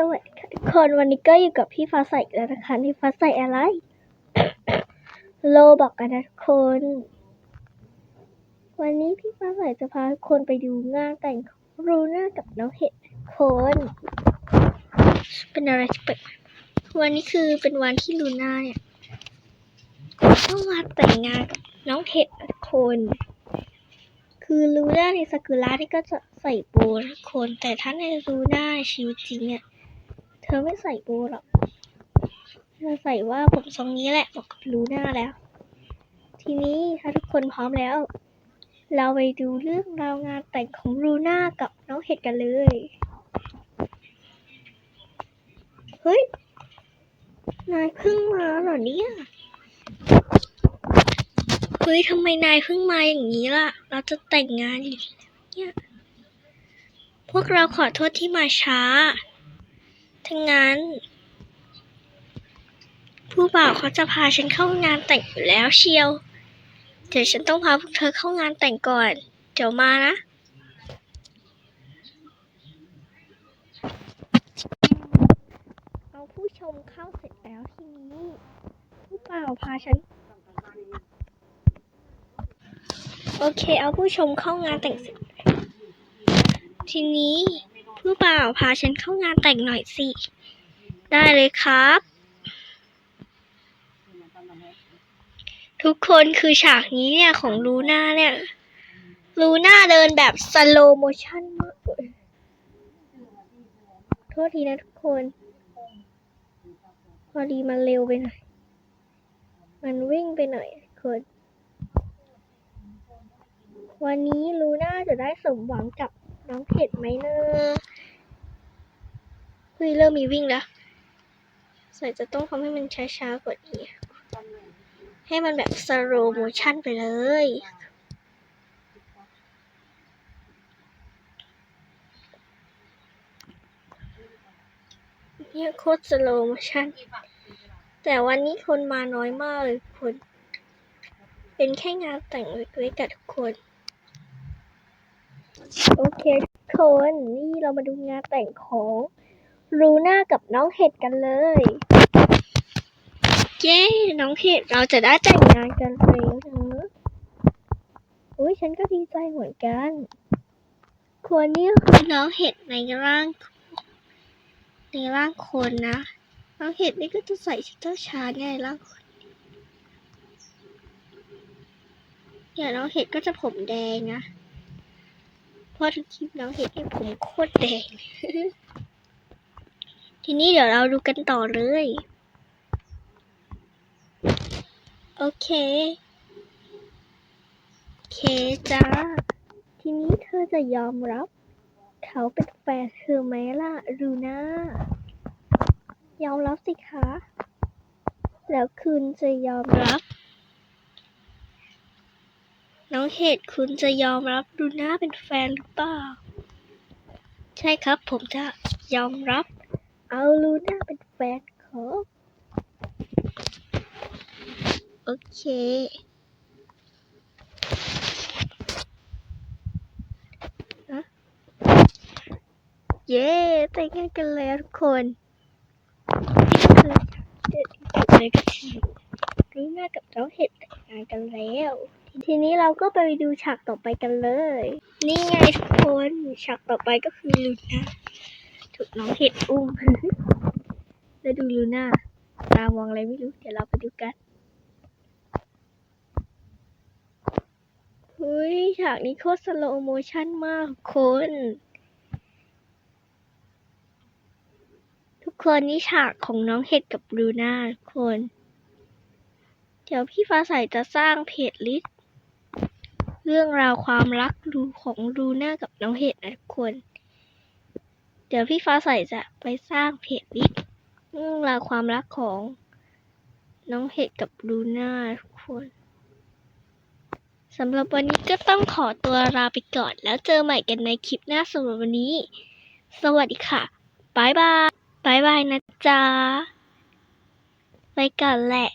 สวัสดีค่ะทุกคนวันนี้ก็อยู่กับพี่ฟ้าใสอีกแล้วนะคะพี่ฟ้าใสอะไร โลบอกกันนะทุกคน วันนี้พี่ฟ้าใสจะพาทุกคนไปดูงานแต่งรูน่ากับน้องเห็ดคน เป็นอะไรที่แปลกวันนี้คือเป็นวันที่ลูน่าเนี่ยต้องมาแต่งงานกับน้องเห็ดคน คือลูน่าในซากุระนี่ก็จะใส่โบว์นะทุกคน แต่ถ้าในลูน่าชีวิตจริงเนี่ย เธอไม่ใส่โบหรอก เธอใส่ว่าผมทรงนี้แหละบอกกับลูน่าแล้ว ทีนี้ถ้าทุกคนพร้อมแล้ว เราไปดูเรื่องราวงานแต่งของลูน่ากับน้องเห็ดกันเลย เฮ้ย นายเพิ่งมาเหรอเนี่ย เฮ้ยทำไมนายเพิ่งมาอย่างนี้ล่ะ เราจะแต่งงานอยู่เนี่ย พวกเราขอโทษที่มาช้า ทั้งนั้น ผู้บ่าวเขาจะพาฉันเข้างานแต่งอยู่แล้วเชียว เดี๋ยวฉันต้องพาพวกเธอเข้างานแต่งก่อน เดี๋ยวมานะเอาผู้ชมเข้าเสร็จแล้วทีนี้ ผู้บ่าวพาฉันโอเค เอาผู้ชมเข้างานแต่งเสร็จ ทีนี้ ผู้บ่าพาฉันเข้างานแต่งหน่อยสิ ได้เลยครับ ทุกคนคือฉากนี้เนี่ยของลูน่าเนี่ย ลูน่าเดินแบบสโลโมชั่นมากเลยโทษทีนะทุกคน พอดีมันเร็วไปหน่อย มันวิ่งไปหน่อยคนวันนี้ลูน่าจะได้สมหวังกับ น้องเผ็ดไหมเนอะเฮ้ยเริ่มมีวิ่งแล้วใส่จะต้องทำให้มันช้าๆกว่านี้ ให้มันแบบสโลโมชั่นไปเลยเนี่ยโคตรสโลโมชั่น แต่วันนี้คนมาน้อยมากเลยทุกคน เป็นแค่งานแต่งเล็กๆกับทุกคน โอเคทุกคนนี่เรามาดูงานแต่งของลูน่ากับน้องเห็ดกันเลยเย้น้องเห็ดเราจะได้แต่งงานกันแล้วนะอุ้ยฉันก็ดีใจเหมือนกันควรนี่คือน้องเห็ดในร่าง ในร่างคนนะน้องเห็ดนี่ก็จะใส่ชุดเจ้าชายในร่างคนเดี๋ยวน้องเห็ดก็จะผมแดงนะ เพราะทุกคลิปน้องเห็ดนี่ผมโคตรแดง ทีนี้เดี๋ยวเราดูกันต่อเลย โอเค โอเคจ้า ทีนี้เธอจะยอมรับ เขาเป็นแฟนเธอไหมล่ะรูน่ายอมรับสิคะ แล้วคุณจะยอมรับ น้องเหตุคุณจะยอมรับลูน่าเป็นแฟนหรือเปล่า ใช่ครับ ผมจะยอมรับ เอาลูน่าเป็นแฟนครับโอเค เย้แต่งงานกันแล้วทุกคนนี่คือเด็ดเลยก็คือลูน่ากับน้องเห็ดแต่งงานกันแล้ว ทีนี้เราก็ไปดูฉากต่อไปกันเลย นี่ไงทุกคนฉากต่อไปก็คือลูน่าถูกน้องเห็ดอุ้มแล้วดูลูน่าตามองอะไรไม่รู้ เดี๋ยวเราไปดูกันเฮ้ยฉากนี้โคตรสโลโมชั่นมากทุกคน ทุกคนนี่ฉากของน้องเห็ดกับลูน่าทุกคน เดี๋ยวพี่ฟ้าใสจะสร้างเพจลิสต์ เรื่องราวความรักดูของลูน่ากับน้องเห็ดนะทุกคน เดี๋ยวพี่ฟ้าใสจะไปสร้างเพจลิสต์เรื่องราวความรักของน้องเห็ดกับลูน่าทุกคนสำหรับวันนี้ก็ต้องขอตัวลาไปก่อน แล้วเจอใหม่กันในคลิปหน้าสำหรับวันนี้ สวัสดีค่ะบายบายบายบายนะจ๊ะไปก่อนแหละ